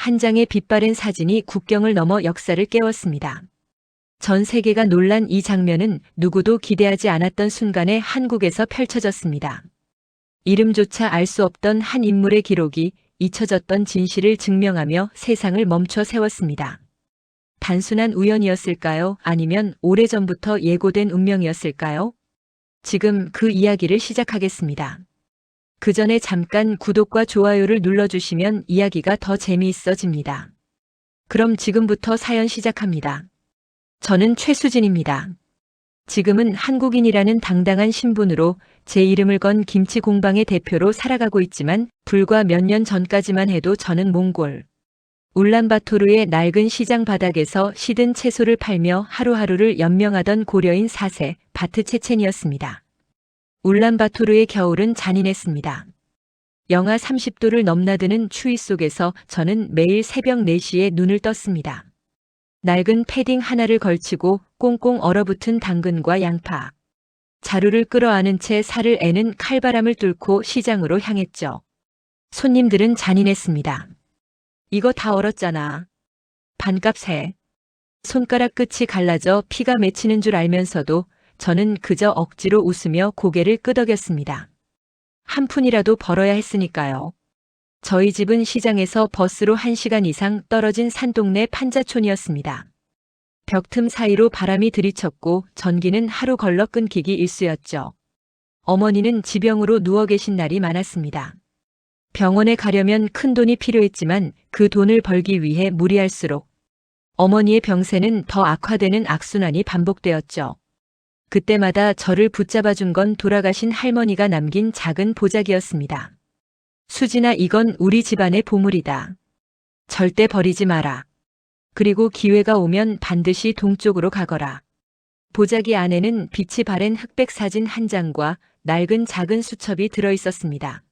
한 장의 빛바랜 사진이 국경을 넘어 역사를 깨웠습니다. 전 세계가 놀란 이 장면은 누구도 기대하지 않았던 순간에 한국에서 펼쳐졌습니다. 이름조차 알 수 없던 한 인물의 기록이 잊혀졌던 진실을 증명하며 세상을 멈춰 세웠습니다. 단순한 우연이었을까요? 아니면 오래전부터 예고된 운명이었을까요? 지금 그 이야기를 시작하겠습니다. 그 전에 잠깐 구독과 좋아요를 눌러주시면 이야기가 더 재미있어집니다. 그럼 지금부터 사연 시작합니다. 저는 최수진입니다. 지금은 한국인이라는 당당한 신분으로 제 이름을 건 김치 공방의 대표로 살아가고 있지만 불과 몇 년 전까지만 해도 저는 몽골. 울란바토르의 낡은 시장 바닥에서 시든 채소를 팔며 하루하루를 연명하던 고려인 4세 바트 체첸이었습니다. 울란바토르의 겨울은 잔인했습니다. 영하 30도를 넘나드는 추위 속에서 저는 매일 새벽 4시에 눈을 떴습니다. 낡은 패딩 하나를 걸치고 꽁꽁 얼어붙은 당근과 양파. 자루를 끌어안은 채 살을 애는 칼바람을 뚫고 시장으로 향했죠. 손님들은 잔인했습니다. 이거 다 얼었잖아. 반값 새. 손가락 끝이 갈라져 피가 맺히는 줄 알면서도 저는 그저 억지로 웃으며 고개를 끄덕였습니다. 한 푼이라도 벌어야 했으니까요. 저희 집은 시장에서 버스로 1시간 이상 떨어진 산동네 판자촌이었습니다. 벽틈 사이로 바람이 들이쳤고 전기는 하루 걸러 끊기기 일쑤였죠. 어머니는 지병으로 누워 계신 날이 많았습니다. 병원에 가려면 큰 돈이 필요했지만 그 돈을 벌기 위해 무리할수록 어머니의 병세는 더 악화되는 악순환이 반복되었죠. 그때마다 저를 붙잡아 준 건 돌아가신 할머니가 남긴 작은 보자기였습니다. 수진아, 이건 우리 집안의 보물이다. 절대 버리지 마라. 그리고 기회가 오면 반드시 동쪽으로 가거라. 보자기 안에는 빛이 바랜 흑백 사진 한 장과 낡은 작은 수첩이 들어 있었습니다.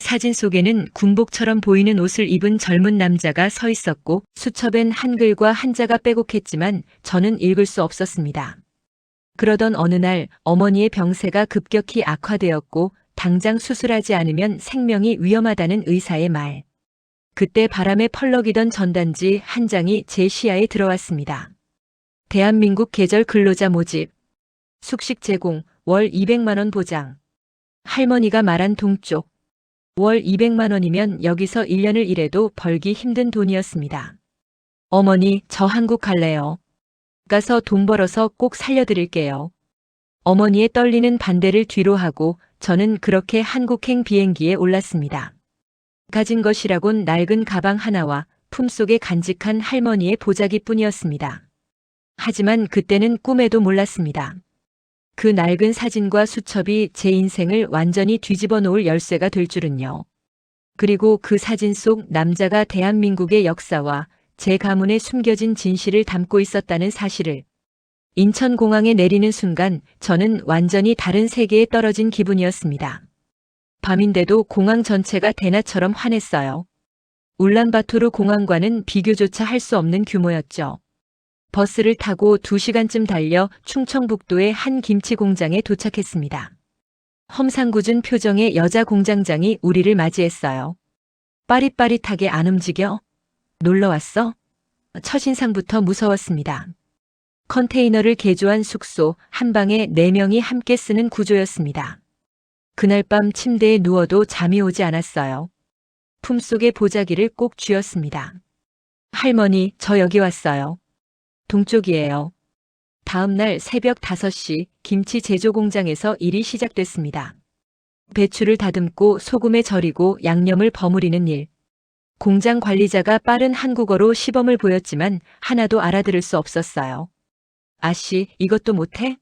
사진 속에는 군복처럼 보이는 옷을 입은 젊은 남자가 서 있었고 수첩엔 한글과 한자가 빼곡했지만 저는 읽을 수 없었습니다. 그러던 어느 날 어머니의 병세가 급격히 악화되었고 당장 수술하지 않으면 생명이 위험하다는 의사의 말. 그때 바람에 펄럭이던 전단지 한 장이 제 시야에 들어왔습니다. 대한민국 계절 근로자 모집. 숙식 제공, 월 200만원 보장. 할머니가 말한 동쪽. 월 200만 원이면 여기서 1년을 일해도 벌기 힘든 돈이었습니다. 어머니, 저 한국 갈래요. 가서 돈 벌어서 꼭 살려드릴게요. 어머니의 떨리는 반대를 뒤로 하고 저는 그렇게 한국행 비행기에 올랐습니다. 가진 것이라곤 낡은 가방 하나와 품속에 간직한 할머니의 보자기 뿐이었습니다. 하지만 그때는 꿈에도 몰랐습니다. 그 낡은 사진과 수첩이 제 인생을 완전히 뒤집어 놓을 열쇠가 될 줄은요. 그리고 그 사진 속 남자가 대한민국의 역사와 제 가문에 숨겨진 진실을 담고 있었다는 사실을 인천공항에 내리는 순간 저는 완전히 다른 세계에 떨어진 기분이었습니다. 밤인데도 공항 전체가 대낮처럼 환했어요. 울란바토르 공항과는 비교조차 할 수 없는 규모였죠. 버스를 타고 2시간쯤 달려 충청북도의 한 김치 공장에 도착했습니다. 험상궂은 표정의 여자 공장장이 우리를 맞이했어요. 빠릿빠릿하게 안 움직여? 놀러 왔어? 첫인상부터 무서웠습니다. 컨테이너를 개조한 숙소 한 방에 4명이 함께 쓰는 구조였습니다. 그날 밤 침대에 누워도 잠이 오지 않았어요. 품속의 보자기를 꼭 쥐었습니다. 할머니, 저 여기 왔어요. 동쪽이에요. 다음 날 새벽 5시 김치 제조 공장에서 일이 시작됐습니다. 배추를 다듬고 소금에 절이고 양념을 버무리는 일. 공장 관리자가 빠른 한국어로 시범을 보였지만 하나도 알아들을 수 없었어요. 아씨, 이것도 못해?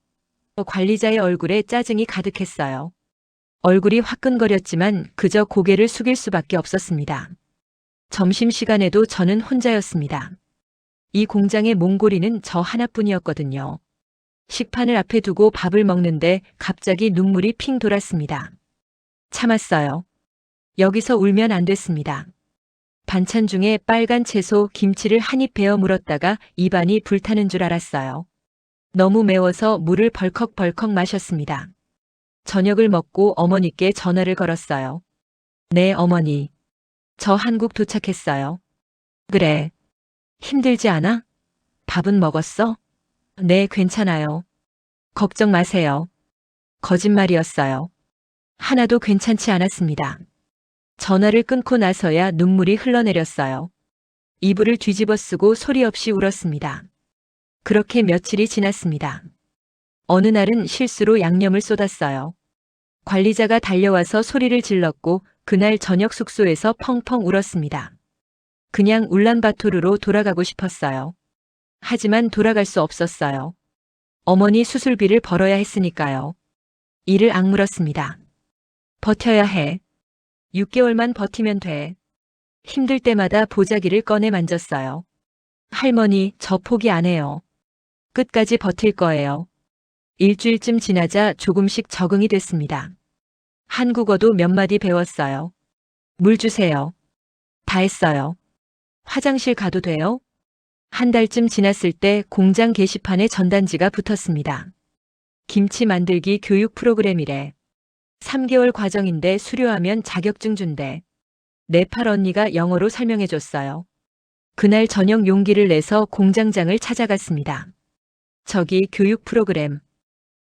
관리자의 얼굴에 짜증이 가득했어요. 얼굴이 화끈거렸지만 그저 고개를 숙일 수밖에 없었습니다. 점심시간에도 저는 혼자였습니다. 이 공장의 몽골인은 저 하나뿐이었거든요. 식판을 앞에 두고 밥을 먹는데 갑자기 눈물이 핑 돌았습니다. 참았어요. 여기서 울면 안 됐습니다. 반찬 중에 빨간 채소, 김치를 한 입 베어 물었다가 입안이 불타는 줄 알았어요. 너무 매워서 물을 벌컥벌컥 마셨습니다. 저녁을 먹고 어머니께 전화를 걸었어요. 네, 어머니. 저 한국 도착했어요. 그래. 힘들지 않아? 밥은 먹었어? 네, 괜찮아요. 걱정 마세요. 거짓말이었어요. 하나도 괜찮지 않았습니다. 전화를 끊고 나서야 눈물이 흘러내렸어요. 이불을 뒤집어 쓰고 소리 없이 울었습니다. 그렇게 며칠이 지났습니다. 어느 날은 실수로 양념을 쏟았어요. 관리자가 달려와서 소리를 질렀고 그날 저녁 숙소에서 펑펑 울었습니다. 그냥 울란바토르로 돌아가고 싶었어요. 하지만 돌아갈 수 없었어요. 어머니 수술비를 벌어야 했으니까요. 이를 악물었습니다. 버텨야 해. 6개월만 버티면 돼. 힘들 때마다 보자기를 꺼내 만졌어요. 할머니, 저 포기 안 해요. 끝까지 버틸 거예요. 일주일쯤 지나자 조금씩 적응이 됐습니다. 한국어도 몇 마디 배웠어요. 물 주세요. 다 했어요. 화장실 가도 돼요? 한 달쯤 지났을 때 공장 게시판에 전단지가 붙었습니다. 김치 만들기 교육 프로그램이래. 3개월 과정인데 수료하면 자격증 준대. 네팔 언니가 영어로 설명해 줬어요. 그날 저녁 용기를 내서 공장장을 찾아갔습니다. 저기 교육 프로그램.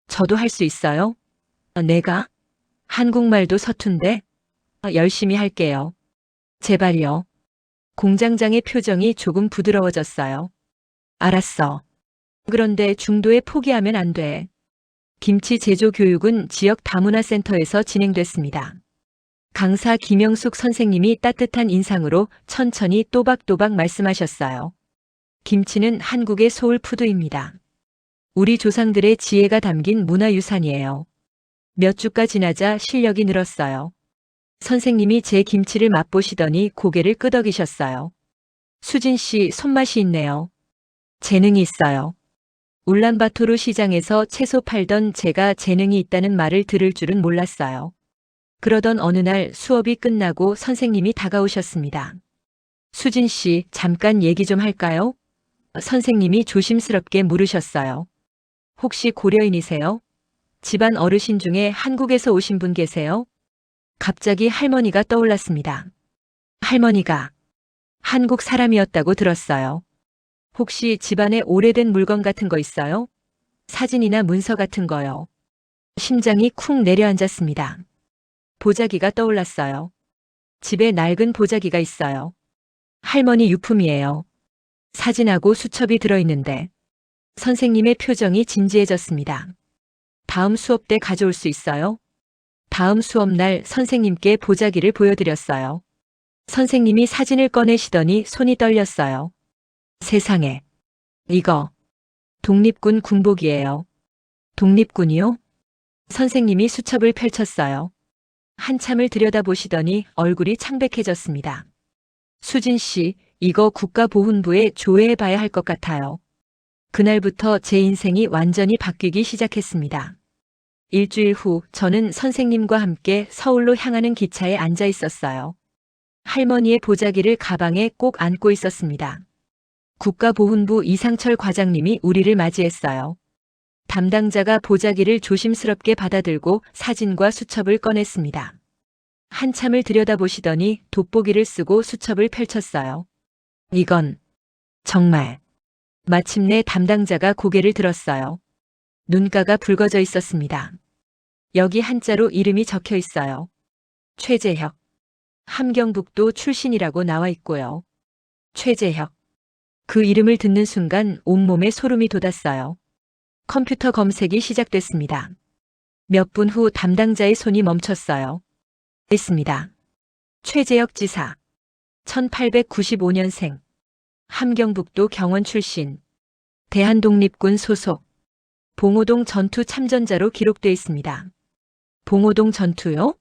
저도 할 수 있어요? 어, 내가? 한국말도 서툰데? 어, 열심히 할게요. 제발요. 공장장의 표정이 조금 부드러워졌어요. 알았어. 그런데 중도에 포기하면 안 돼. 김치 제조 교육은 지역 다문화센터에서 진행됐습니다. 강사 김영숙 선생님이 따뜻한 인상으로 천천히 또박또박 말씀하셨어요. 김치는 한국의 소울푸드입니다. 우리 조상들의 지혜가 담긴 문화유산이에요. 몇 주가 지나자 실력이 늘었어요. 선생님이 제 김치를 맛보시더니 고개를 끄덕이셨어요. 수진 씨 손맛이 있네요. 재능이 있어요. 울란바토르 시장에서 채소 팔던 제가 재능이 있다는 말을 들을 줄은 몰랐어요. 그러던 어느 날 수업이 끝나고 선생님이 다가오셨습니다. 수진 씨, 잠깐 얘기 좀 할까요? 선생님이 조심스럽게 물으셨어요. 혹시 고려인이세요? 집안 어르신 중에 한국에서 오신 분 계세요? 갑자기 할머니가 떠올랐습니다. 할머니가 한국 사람이었다고 들었어요. 혹시 집안에 오래된 물건 같은 거 있어요? 사진이나 문서 같은 거요. 심장이 쿵 내려앉았습니다. 보자기가 떠올랐어요. 집에 낡은 보자기가 있어요. 할머니 유품이에요. 사진하고 수첩이 들어있는데 선생님의 표정이 진지해졌습니다. 다음 수업 때 가져올 수 있어요? 다음 수업 날 선생님께 보자기를 보여드렸어요. 선생님이 사진을 꺼내시더니 손이 떨렸어요. 세상에. 이거. 독립군 군복이에요. 독립군이요? 선생님이 수첩을 펼쳤어요. 한참을 들여다보시더니 얼굴이 창백해졌습니다. 수진 씨, 이거 국가보훈부에 조회해 봐야 할 것 같아요. 그날부터 제 인생이 완전히 바뀌기 시작했습니다. 일주일 후 저는 선생님과 함께 서울로 향하는 기차에 앉아 있었어요. 할머니의 보자기를 가방에 꼭 안고 있었습니다. 국가보훈부 이상철 과장님이 우리를 맞이했어요. 담당자가 보자기를 조심스럽게 받아들고 사진과 수첩을 꺼냈습니다. 한참을 들여다보시더니 돋보기를 쓰고 수첩을 펼쳤어요. 이건 정말 마침내 담당자가 고개를 들었어요. 눈가가 붉어져 있었습니다. 여기 한자로 이름이 적혀 있어요. 최재혁. 함경북도 출신이라고 나와 있고요. 최재혁. 그 이름을 듣는 순간 온몸에 소름이 돋았어요. 컴퓨터 검색이 시작됐습니다. 몇 분 후 담당자의 손이 멈췄어요. 있습니다. 최재혁 지사. 1895년생. 함경북도 경원 출신. 대한독립군 소속. 봉오동 전투 참전자로 기록돼 있습니다. 봉오동 전투요?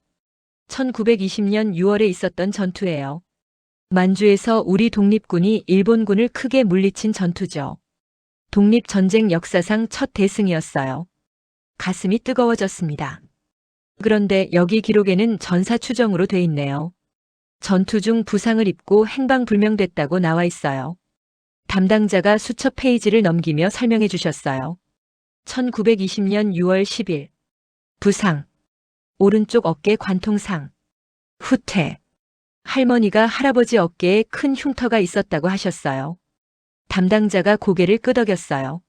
1920년 6월에 있었던 전투예요. 만주에서 우리 독립군이 일본군을 크게 물리친 전투죠. 독립전쟁 역사상 첫 대승이었어요. 가슴이 뜨거워졌습니다. 그런데 여기 기록에는 전사 추정으로 돼 있네요. 전투 중 부상을 입고 행방불명됐다고 나와 있어요. 담당자가 수첩 페이지를 넘기며 설명해 주셨어요. 1920년 6월 10일. 부상. 오른쪽 어깨 관통상. 후퇴. 할머니가 할아버지 어깨에 큰 흉터가 있었다고 하셨어요. 담당자가 고개를 끄덕였어요.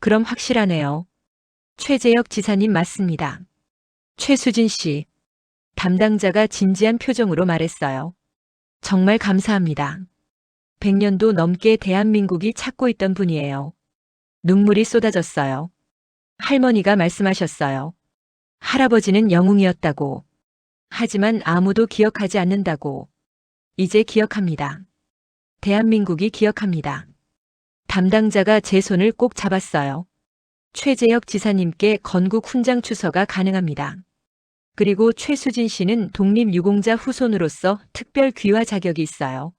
그럼 확실하네요. 최재혁 지사님 맞습니다. 최수진 씨. 담당자가 진지한 표정으로 말했어요. 정말 감사합니다. 100년도 넘게 대한민국이 찾고 있던 분이에요. 눈물이 쏟아졌어요. 할머니가 말씀하셨어요. 할아버지는 영웅이었다고. 하지만 아무도 기억하지 않는다고. 이제 기억합니다. 대한민국이 기억합니다. 담당자가 제 손을 꼭 잡았어요. 최재혁 지사님께 건국 훈장 추서가 가능합니다. 그리고 최수진 씨는 독립유공자 후손으로서 특별 귀화 자격이 있어요.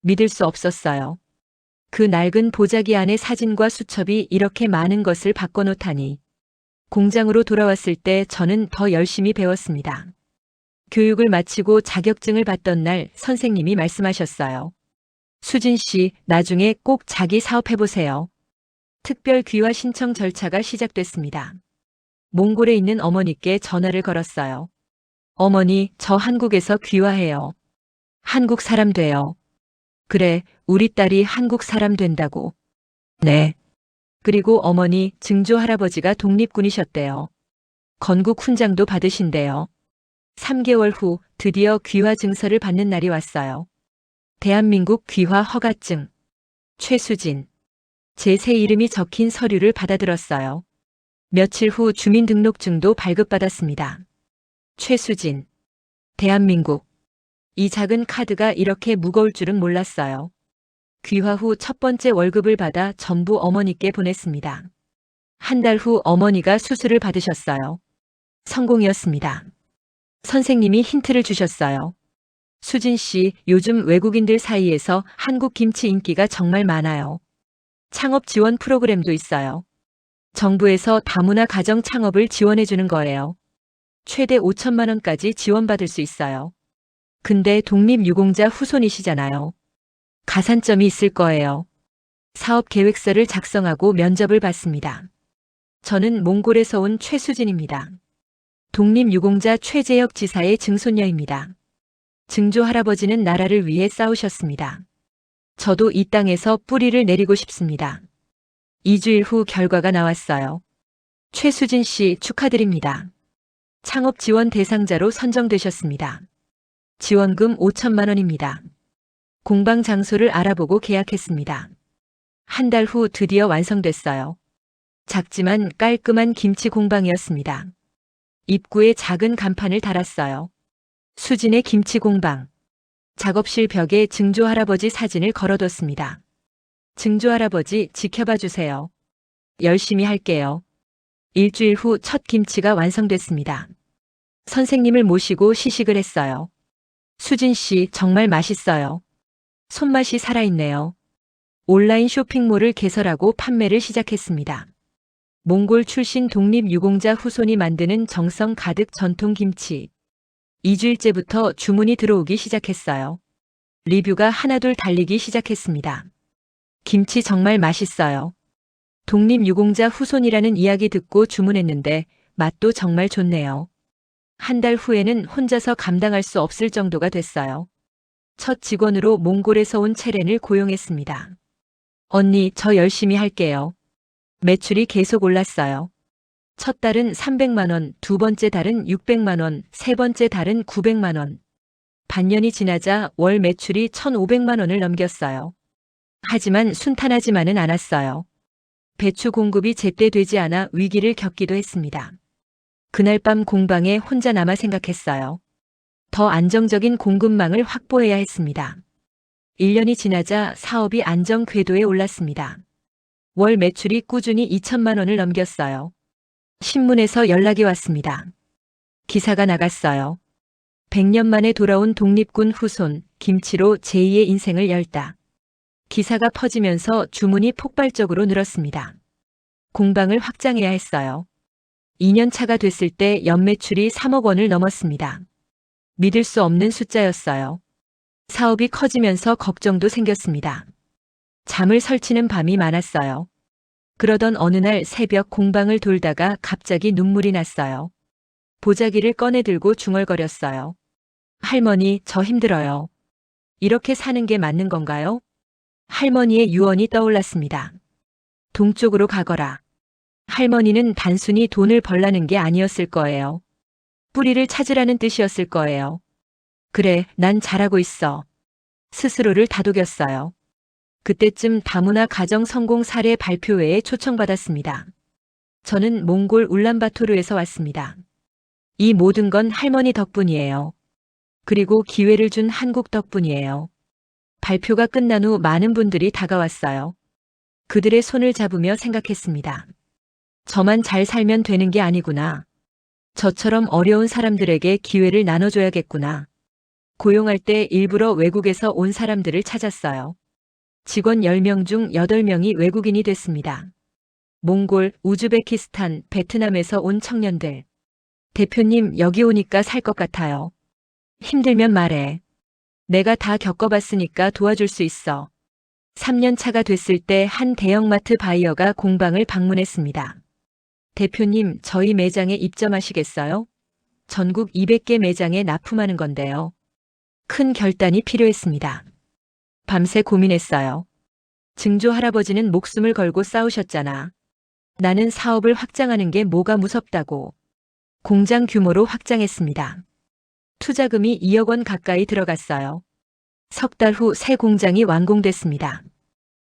믿을 수 없었어요. 그 낡은 보자기 안에 사진과 수첩이 이렇게 많은 것을 바꿔놓다니. 공장으로 돌아왔을 때 저는 더 열심히 배웠습니다. 교육을 마치고 자격증을 받던 날 선생님이 말씀하셨어요. 수진 씨, 나중에 꼭 자기 사업해보세요. 특별 귀화 신청 절차가 시작됐습니다. 몽골에 있는 어머니께 전화를 걸었어요. 어머니, 저 한국에서 귀화해요. 한국 사람 돼요. 그래, 우리 딸이 한국 사람 된다고. 네. 그리고 어머니, 증조 할아버지가 독립군이셨대요. 건국 훈장도 받으신대요. 3개월 후 드디어 귀화 증서를 받는 날이 왔어요. 대한민국 귀화 허가증. 최수진. 제 새 이름이 적힌 서류를 받아들었어요. 며칠 후 주민등록증도 발급받았습니다. 최수진. 대한민국. 이 작은 카드가 이렇게 무거울 줄은 몰랐어요. 귀화 후 첫 번째 월급을 받아 전부 어머니께 보냈습니다. 한 달 후 어머니가 수술을 받으셨어요. 성공이었습니다. 선생님이 힌트를 주셨어요. 수진 씨, 요즘 외국인들 사이에서 한국 김치 인기가 정말 많아요. 창업 지원 프로그램도 있어요. 정부에서 다문화 가정 창업을 지원해 주는 거예요. 최대 5천만 원까지 지원받을 수 있어요. 근데 독립유공자 후손이시잖아요. 가산점이 있을 거예요. 사업 계획서를 작성하고 면접을 받습니다. 저는 몽골에서 온 최수진입니다. 독립유공자 최재혁 지사의 증손녀입니다. 증조 할아버지는 나라를 위해 싸우셨습니다. 저도 이 땅에서 뿌리를 내리고 싶습니다. 2주일 후 결과가 나왔어요. 최수진 씨 축하드립니다. 창업 지원 대상자로 선정되셨습니다. 지원금 5천만 원입니다. 공방 장소를 알아보고 계약했습니다. 한 달 후 드디어 완성됐어요. 작지만 깔끔한 김치 공방이었습니다. 입구에 작은 간판을 달았어요. 수진의 김치 공방. 작업실 벽에 증조 할아버지 사진을 걸어뒀습니다. 증조 할아버지 지켜봐 주세요. 열심히 할게요. 일주일 후 첫 김치가 완성됐습니다. 선생님을 모시고 시식을 했어요. 수진 씨 정말 맛있어요. 손맛이 살아있네요. 온라인 쇼핑몰을 개설하고 판매를 시작했습니다. 몽골 출신 독립 유공자 후손이 만드는 정성 가득 전통 김치. 2주일째부터 주문이 들어오기 시작했어요. 리뷰가 하나둘 달리기 시작했습니다. 김치 정말 맛있어요. 독립 유공자 후손이라는 이야기 듣고 주문했는데 맛도 정말 좋네요. 한 달 후에는 혼자서 감당할 수 없을 정도가 됐어요. 첫 직원으로 몽골에서 온 체렌을 고용했습니다. 언니, 저 열심히 할게요. 매출이 계속 올랐어요. 첫 달은 300만원, 두 번째 달은 600만원, 세 번째 달은 900만원. 반년이 지나자 월 매출이 1,500만원을 넘겼어요. 하지만 순탄하지만은 않았어요. 배추 공급이 제때 되지 않아 위기를 겪기도 했습니다. 그날 밤 공방에 혼자 남아 생각했어요. 더 안정적인 공급망을 확보해야 했습니다. 1년이 지나자 사업이 안정 궤도에 올랐습니다. 월 매출이 꾸준히 2천만 원을 넘겼어요. 신문에서 연락이 왔습니다. 기사가 나갔어요. 100년 만에 돌아온 독립군 후손 김치로 제2의 인생을 열다. 기사가 퍼지면서 주문이 폭발적으로 늘었습니다. 공방을 확장해야 했어요. 2년 차가 됐을 때 연매출이 3억 원을 넘었습니다. 믿을 수 없는 숫자였어요. 사업이 커지면서 걱정도 생겼습니다. 잠을 설치는 밤이 많았어요. 그러던 어느 날 새벽 공방을 돌다가 갑자기 눈물이 났어요. 보자기를 꺼내 들고 중얼거렸어요. 할머니, 저 힘들어요. 이렇게 사는 게 맞는 건가요? 할머니의 유언이 떠올랐습니다. 동쪽으로 가거라. 할머니는 단순히 돈을 벌라는 게 아니었을 거예요. 뿌리를 찾으라는 뜻이었을 거예요. 그래, 난 잘하고 있어. 스스로를 다독였어요. 그때쯤 다문화 가정 성공 사례 발표회에 초청받았습니다. 저는 몽골 울란바토르에서 왔습니다. 이 모든 건 할머니 덕분이에요. 그리고 기회를 준 한국 덕분이에요. 발표가 끝난 후 많은 분들이 다가왔어요. 그들의 손을 잡으며 생각했습니다. 저만 잘 살면 되는 게 아니구나. 저처럼 어려운 사람들에게 기회를 나눠줘야겠구나. 고용할 때 일부러 외국에서 온 사람들을 찾았어요. 직원 10명 중 8명이 외국인이 됐습니다. 몽골, 우즈베키스탄, 베트남에서 온 청년들. 대표님, 여기 오니까 살 것 같아요. 힘들면 말해. 내가 다 겪어봤으니까 도와줄 수 있어. 3년 차가 됐을 때 한 대형마트 바이어가 공방을 방문했습니다. 대표님, 저희 매장에 입점하시겠어요? 전국 200개 매장에 납품하는 건데요. 큰 결단이 필요했습니다. 밤새 고민했어요. 증조 할아버지는 목숨을 걸고 싸우셨잖아. 나는 사업을 확장하는 게 뭐가 무섭다고. 공장 규모로 확장했습니다. 투자금이 2억 원 가까이 들어갔어요. 석 달 후 새 공장이 완공됐습니다.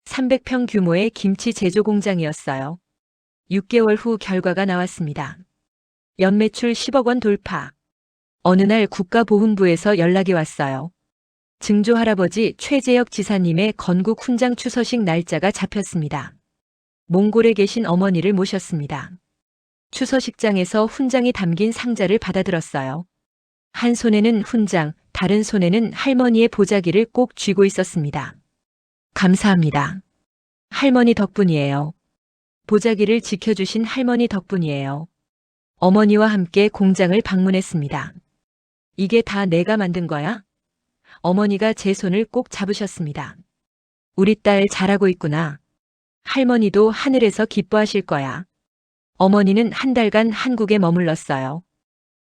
300평 규모의 김치 제조 공장이었어요. 6개월 후 결과가 나왔습니다. 연매출 10억 원 돌파. 어느 날 국가보훈부에서 연락이 왔어요. 증조 할아버지 최재혁 지사님의 건국 훈장 추서식 날짜가 잡혔습니다. 몽골에 계신 어머니를 모셨습니다. 추서식장에서 훈장이 담긴 상자를 받아들었어요. 한 손에는 훈장, 다른 손에는 할머니의 보자기를 꼭 쥐고 있었습니다. 감사합니다. 할머니 덕분이에요. 보자기를 지켜주신 할머니 덕분이에요. 어머니와 함께 공장을 방문했습니다. 이게 다 내가 만든 거야? 어머니가 제 손을 꼭 잡으셨습니다. 우리 딸 잘하고 있구나. 할머니도 하늘에서 기뻐하실 거야. 어머니는 한 달간 한국에 머물렀어요.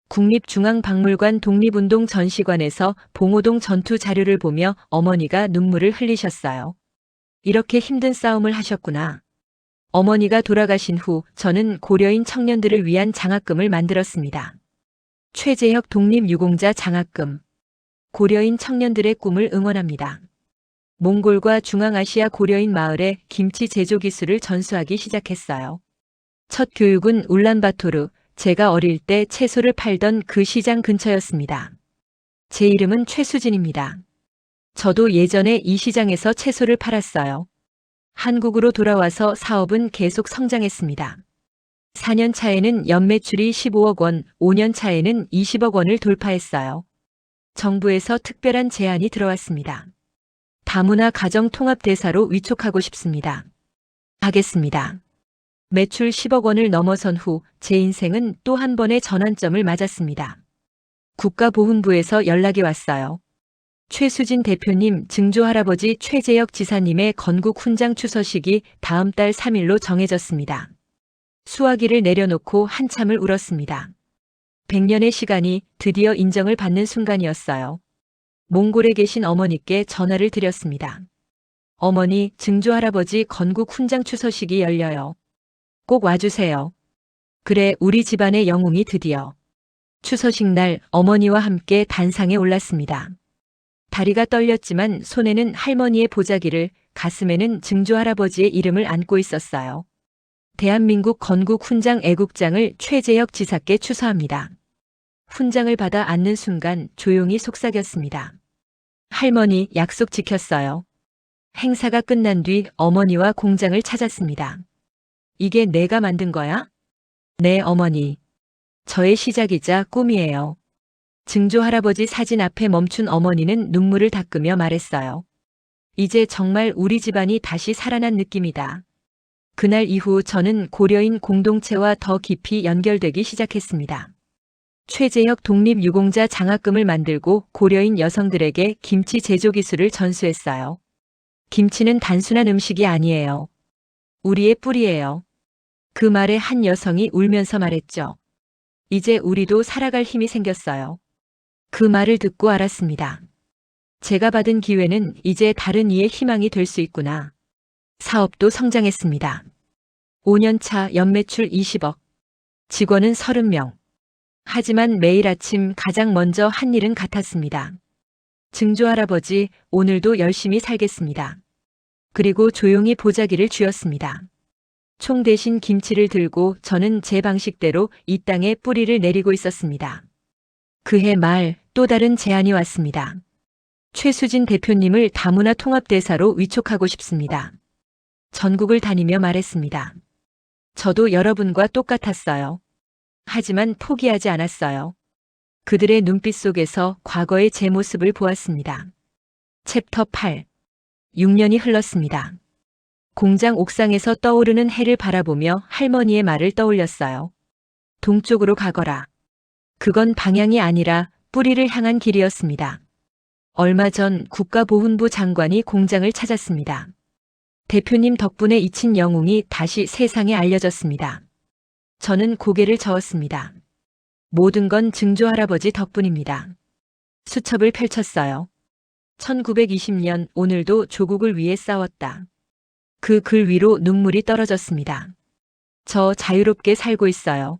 국립중앙박물관 독립운동 전시관에서 봉오동 전투 자료를 보며 어머니가 눈물을 흘리셨어요. 이렇게 힘든 싸움을 하셨구나. 어머니가 돌아가신 후 저는 고려인 청년들을 위한 장학금을 만들었습니다. 최재혁 독립유공자 장학금. 고려인 청년들의 꿈을 응원합니다. 몽골과 중앙아시아 고려인 마을에 김치 제조 기술을 전수하기 시작했어요. 첫 교육은 울란바토르, 제가 어릴 때 채소를 팔던 그 시장 근처였습니다. 제 이름은 최수진입니다. 저도 예전에 이 시장에서 채소를 팔았어요. 한국으로 돌아와서 사업은 계속 성장했습니다. 4년 차에는 연매출이 15억 원, 5년 차에는 20억 원을 돌파했어요. 정부에서 특별한 제안이 들어왔습니다. 다문화 가정 통합 대사로 위촉하고 싶습니다. 하겠습니다. 매출 10억 원을 넘어선 후 제 인생은 또 한 번의 전환점을 맞았습니다. 국가보훈부에서 연락이 왔어요. 최수진 대표님 증조 할아버지 최재혁 지사님의 건국 훈장 추서식이 다음 달 3일로 정해졌습니다. 수화기를 내려놓고 한참을 울었습니다. 100년의 시간이 드디어 인정을 받는 순간이었어요. 몽골에 계신 어머니께 전화를 드렸습니다. 어머니, 증조 할아버지 건국 훈장 추서식이 열려요. 꼭 와주세요. 그래, 우리 집안의 영웅이 드디어. 추서식 날 어머니와 함께 단상에 올랐습니다. 다리가 떨렸지만 손에는 할머니의 보자기를, 가슴에는 증조 할아버지의 이름을 안고 있었어요. 대한민국 건국 훈장 애국장을 최재혁 지사께 추서합니다. 훈장을 받아 앉는 순간 조용히 속삭였습니다. 할머니 약속 지켰어요. 행사가 끝난 뒤 어머니와 공장을 찾았습니다. 이게 내가 만든 거야? 네, 어머니. 저의 시작이자 꿈이에요. 증조 할아버지 사진 앞에 멈춘 어머니는 눈물을 닦으며 말했어요. 이제 정말 우리 집안이 다시 살아난 느낌이다. 그날 이후 저는 고려인 공동체와 더 깊이 연결되기 시작했습니다. 최재혁 독립유공자 장학금을 만들고 고려인 여성들에게 김치 제조 기술을 전수했어요. 김치는 단순한 음식이 아니에요. 우리의 뿌리예요. 그 말에 한 여성이 울면서 말했죠. 이제 우리도 살아갈 힘이 생겼어요. 그 말을 듣고 알았습니다. 제가 받은 기회는 이제 다른 이의 희망이 될 수 있구나. 사업도 성장했습니다. 5년차 연매출 20억, 직원은 30명. 하지만 매일 아침 가장 먼저 한 일은 같았습니다. 증조 할아버지, 오늘도 열심히 살겠습니다. 그리고 조용히 보자기를 쥐었습니다. 총 대신 김치를 들고 저는 제 방식대로 이 땅에 뿌리를 내리고 있었습니다. 그해 말 또 다른 제안이 왔습니다. 최수진 대표님을 다문화 통합대사로 위촉하고 싶습니다. 전국을 다니며 말했습니다. 저도 여러분과 똑같았어요. 하지만 포기하지 않았어요. 그들의 눈빛 속에서 과거의 제 모습을 보았습니다. 챕터 8 6년이 흘렀습니다. 공장 옥상에서 떠오르는 해를 바라보며 할머니의 말을 떠올렸어요. 동쪽으로 가거라. 그건 방향이 아니라 뿌리를 향한 길이었습니다. 얼마 전 국가보훈부 장관이 공장을 찾았습니다. 대표님 덕분에 잊힌 영웅이 다시 세상에 알려졌습니다. 저는 고개를 저었습니다. 모든 건 증조 할아버지 덕분입니다. 수첩을 펼쳤어요. 1920년 오늘도 조국을 위해 싸웠다. 그 글 위로 눈물이 떨어졌습니다. 저 자유롭게 살고 있어요.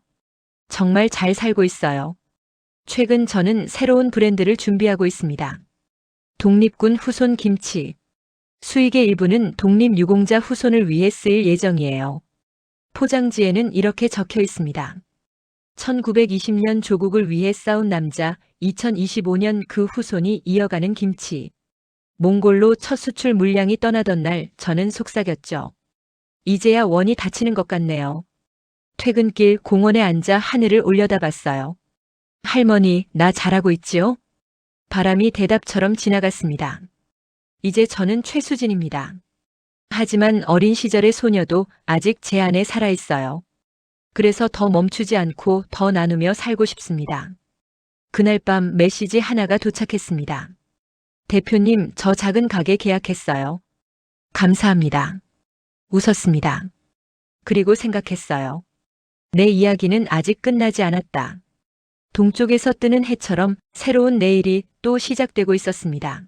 정말 잘 살고 있어요. 최근 저는 새로운 브랜드를 준비하고 있습니다. 독립군 후손 김치. 수익의 일부는 독립유공자 후손을 위해 쓰일 예정이에요. 포장지에는 이렇게 적혀 있습니다. 1920년 조국을 위해 싸운 남자, 2025년 그 후손이 이어가는 김치. 몽골로 첫 수출 물량이 떠나던 날 저는 속삭였죠. 이제야 원이 닫히는 것 같네요. 퇴근길 공원에 앉아 하늘을 올려다봤어요. 할머니, 나 잘하고 있지요? 바람이 대답처럼 지나갔습니다. 이제 저는 최수진입니다. 하지만 어린 시절의 소녀도 아직 제 안에 살아있어요. 그래서 더 멈추지 않고 더 나누며 살고 싶습니다. 그날 밤 메시지 하나가 도착했습니다. 대표님, 저 작은 가게 계약했어요. 감사합니다. 웃었습니다. 그리고 생각했어요. 내 이야기는 아직 끝나지 않았다. 동쪽에서 뜨는 해처럼 새로운 내일이 또 시작되고 있었습니다.